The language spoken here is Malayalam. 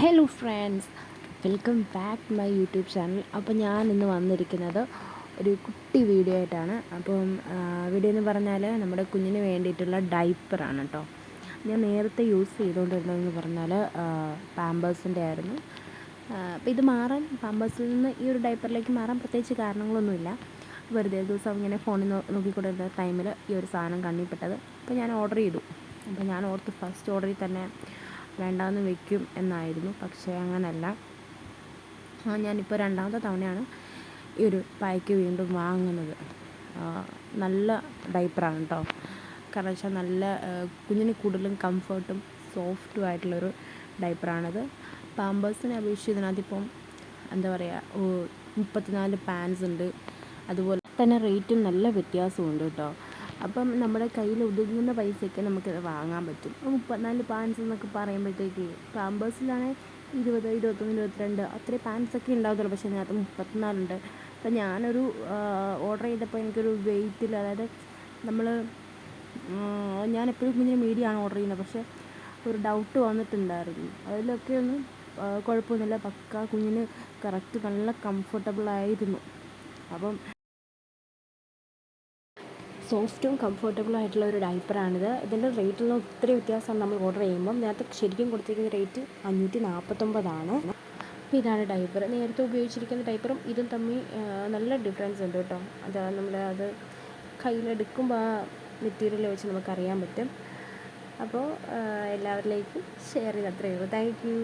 Hello friends welcome back my YouTube channel അപ്പോൾ ഞാൻ ഇന്ന് വന്നിരിക്കുന്നത് ഒരു കുട്ടി വീഡിയോ ആയിട്ടാണ്. അപ്പം വീഡിയോ എന്ന് പറഞ്ഞാൽ നമ്മുടെ കുഞ്ഞിന് വേണ്ടിയിട്ടുള്ള ഡൈപ്പറാണ് കേട്ടോ ഞാൻ നേരത്തെ യൂസ് ചെയ്തുകൊണ്ടിരുന്നതെന്ന് പറഞ്ഞാൽ പാമ്പേഴ്സിന്റെ ആയിരുന്നു. അപ്പോൾ ഇത് മാറാൻ പാമ്പേഴ്സിൽ നിന്ന് ഈ ഒരു ഡൈപ്പറിലേക്ക് മാറാൻ പ്രത്യേകിച്ച് കാരണങ്ങളൊന്നുമില്ല. വെറുതെ ദിവസം ഇങ്ങനെ ഫോണിൽ നോക്കിക്കൊണ്ടിരുന്ന ടൈമിൽ ഈ ഒരു സാധനം കണ്ണിപ്പെട്ടത് അപ്പോൾ ഞാൻ ഓർഡർ ചെയ്തു. അപ്പോൾ ഞാൻ ഓർത്ത് ഫസ്റ്റ് ഓർഡറിൽ തന്നെ വേണ്ടാന്ന് വെക്കും എന്നായിരുന്നു. പക്ഷേ അങ്ങനല്ല. ഞാനിപ്പോൾ രണ്ടാമത്തെ തവണയാണ് ഈ ഒരു പായ്ക്ക് വീണ്ടും വാങ്ങുന്നത്. നല്ല ഡൈപ്പറാണ് കേട്ടോ കാരണം വെച്ചാൽ നല്ല കുഞ്ഞിന് കൂടുതലും കംഫർട്ടും സോഫ്റ്റും ആയിട്ടുള്ളൊരു ഡൈപ്പറാണത്. പാമ്പേഴ്സിനെ അപേക്ഷിച്ച് ഇതിനകത്തിപ്പം എന്താ പറയുക മുപ്പത്തിനാല് പാൻസ് ഉണ്ട് അതുപോലെ തന്നെ റേറ്റും നല്ല വ്യത്യാസമുണ്ട് കേട്ടോ അപ്പം നമ്മുടെ കയ്യിൽ ഒതുങ്ങുന്ന പൈസയ്ക്ക് നമുക്ക് വാങ്ങാൻ പറ്റും. മുപ്പത്തിനാല് പാൻസ് എന്നൊക്കെ പറയുമ്പോഴത്തേക്ക് പാമ്പേഴ്സിലാണെങ്കിൽ ഇരുപത് ഇരുപത്തൊന്ന് ഇരുപത്തിരണ്ട് അത്രയും പാൻസൊക്കെ ഉണ്ടാകത്തുള്ളൂ. പക്ഷേ അതിനകത്ത് മുപ്പത്തിനാലുണ്ട്. അപ്പം ഞാനൊരു ഓർഡർ ചെയ്തപ്പോൾ എനിക്കൊരു വെയിറ്റിൽ അതായത് നമ്മൾ ഞാൻ എപ്പോഴും കുഞ്ഞിന് മീഡിയമാണ് ഓർഡർ ചെയ്യുന്നത്. പക്ഷേ ഒരു ഡൗട്ട് വന്നിട്ടുണ്ടായിരുന്നു. അതിലൊക്കെ ഒന്ന് കുഴപ്പമൊന്നുമില്ല. പക്ക കുഞ്ഞിന് കറക്റ്റ് നല്ല കംഫർട്ടബിൾ ആയിരുന്നു. അപ്പം സോഫ്റ്റും കംഫർട്ടബിളും ആയിട്ടുള്ള ഒരു ഡൈപ്പറാണിത്. ഇതിന്റെ റേറ്റിൽ ഒത്തിരി വ്യത്യാസമാണ് നമ്മൾ ഓർഡർ ചെയ്യുമ്പം. നേരത്തെ ശരിക്കും കൊടുത്തിരിക്കുന്ന റേറ്റ് അഞ്ഞൂറ്റി നാൽപ്പത്തൊമ്പതാണ് അപ്പോൾ ഇതാണ് ഡൈപ്പർ. നേരത്തെ ഉപയോഗിച്ചിരിക്കുന്ന ഡൈപ്പറും ഇതും തമ്മിൽ നല്ല ഡിഫറൻസ് ഉണ്ട് കേട്ടോ. അത് നമ്മൾ അത് കയ്യിലെടുക്കുമ്പോൾ ആ മെറ്റീരിയൽ വെച്ച് നമുക്കറിയാൻ പറ്റും. അപ്പോൾ എല്ലാവരിലേക്കും ഷെയർ ചെയ്ത് അത്രയേ ഉള്ളൂ. Thank you